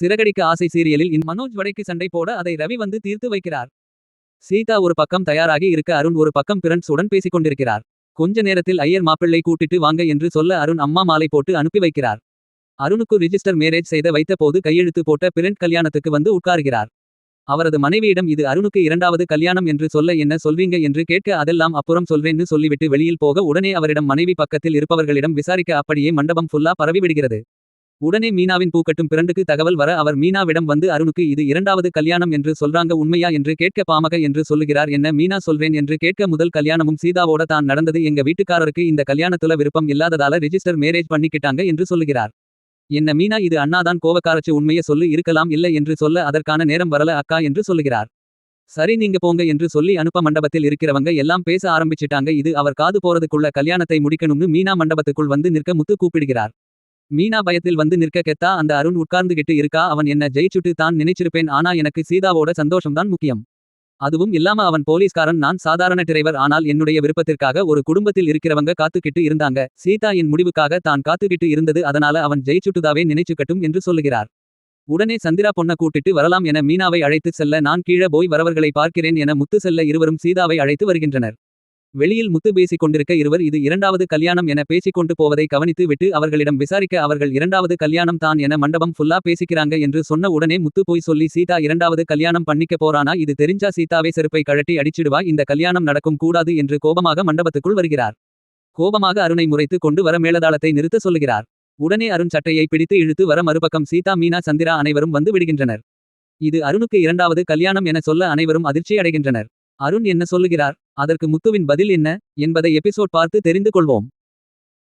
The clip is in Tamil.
சிறகடிக்க ஆசை சீரியலில் இன் மனோஜ் வடைக்கு சண்டை போட அதை ரவி வந்து தீர்த்து வைக்கிறார். சீதா ஒரு பக்கம் தயாராகி இருக்க அருண் ஒரு பக்கம் பிரண்ட்ஸ் உடன் பேசிக் கொண்டிருக்கிறார். கொஞ்ச நேரத்தில் ஐயர் மாப்பிள்ளை கூட்டிட்டு வாங்க என்று சொல்ல அருண் அம்மா மாலை போட்டு அனுப்பி வைக்கிறார். அருணுக்கு ரிஜிஸ்டர் மேரேஜ் செய்த வைத்த போது கையெழுத்து போட்ட பிரண்ட் கல்யாணத்துக்கு வந்து உட்காருகிறார். அவரது மனைவியிடம் இது அருணுக்கு இரண்டாவது கல்யாணம் என்று சொல்ல என்ன சொல்வீங்க என்று கேட்க அதெல்லாம் அப்புறம் சொல்றேன்னு சொல்லிவிட்டு வெளியில் போக உடனே அவரிடம் மனைவி பக்கத்தில் இருப்பவர்களிடம் விசாரிக்க அப்படியே மண்டபம் ஃபுல்லா பரவிவிடுகிறது உடனே மீனாவின் பூக்கட்டும் பிரண்டுக்கு தகவல் வர அவர் மீனாவிடம் வந்து அருணுக்கு இது இரண்டாவது கல்யாணம் என்று சொல்றாங்க உண்மையா என்று கேட்க பாமக என்று சொல்லுகிறார் என்ன மீனா சொல்வேன் என்று கேட்க முதல் கல்யாணமும் சீதாவோட தான் நடந்தது எங்க வீட்டுக்காரருக்கு இந்த கல்யாணத்துல விருப்பம் இல்லாததால ரிஜிஸ்டர் மேரேஜ் பண்ணிக்கிட்டாங்க என்று சொல்லுகிறார். என்ன மீனா இது அண்ணாதான் கோவக்காரச்சு உண்மையை சொல்லு இருக்கலாம் இல்லை என்று சொல்ல அதற்கான நேரம் வரல அக்கா என்று சொல்லுகிறார். சரி நீங்க போங்க என்று சொல்லி அனுப்ப மண்டபத்தில் இருக்கிறவங்க எல்லாம் பேச ஆரம்பிச்சிட்டாங்க இது அவர் காது போறதுக்குள்ள கல்யாணத்தை முடிக்கணும்னு மீனா மண்டபத்துக்குள் வந்து நிற்க முத்து கூப்பிடுகிறார். மீனா பயத்தில் வந்து நிற்க கெத்தா அந்த அருண் உட்கார்ந்துகிட்டு இருக்கா அவன் என்ன ஜெயிச்சுட்டு தான் நினைச்சிருப்பேன் ஆனா எனக்கு சீதாவோட சந்தோஷம்தான் முக்கியம். அதுவும் இல்லாம அவன் போலீஸ்காரன் நான் சாதாரண டிரைவர் ஆனால் என்னுடைய விருப்பத்திற்காக ஒரு குடும்பத்தில் இருக்கிறவங்க காத்துக்கிட்டு இருந்தாங்க சீதா என் முடிவுக்காக தான் காத்துக்கிட்டு இருந்தது அதனால அவன் ஜெயிச்சுட்டுதாவே நினைச்சுக்கட்டும் என்று சொல்லுகிறார். உடனே சந்திரா பொண்ண கூட்டிட்டு வரலாம் என மீனாவை அழைத்து செல்ல நான் கீழே போய் வரவர்களை பார்க்கிறேன் என முத்து செல்ல இருவரும் சீதாவை அழைத்து வருகின்றனர். வெளியில் முத்து பேசிக் கொண்டிருக்க இருவர் இது இரண்டாவது கல்யாணம் என பேசிக் கொண்டு போவதை கவனித்து விட்டு அவர்களிடம் விசாரிக்க அவர்கள் இரண்டாவது கல்யாணம் தான் என மண்டபம் ஃபுல்லா பேசிக்கிறாங்க என்று சொன்ன உடனே முத்து போய் சொல்லி சீதா இரண்டாவது கல்யாணம் பண்ணிக்க போறானா இது தெரிஞ்சா சீதாவே செருப்பை கழட்டி அடிச்சிடுவா இந்த கல்யாணம் நடக்கும் கூடாது என்று கோபமாக மண்டபத்துக்குள் வருகிறார். கோபமாக அருணை முறைத்து கொண்டு வர மேலதாளத்தை நிறுத்த சொல்லுகிறார். உடனே அருண் சட்டையை பிடித்து இழுத்து வர மறுபக்கம் சீதா மீனா சந்திரா அனைவரும் வந்து விடுகின்றனர். இது அருணுக்கு இரண்டாவது கல்யாணம் என சொல்ல அனைவரும் அதிர்ச்சி அடைகின்றனர். அருண் என்ன சொல்லுகிறார் அதற்கு முத்துவின் பதில் என்ன என்பதை எபிசோட் பார்த்து தெரிந்து கொள்வோம்.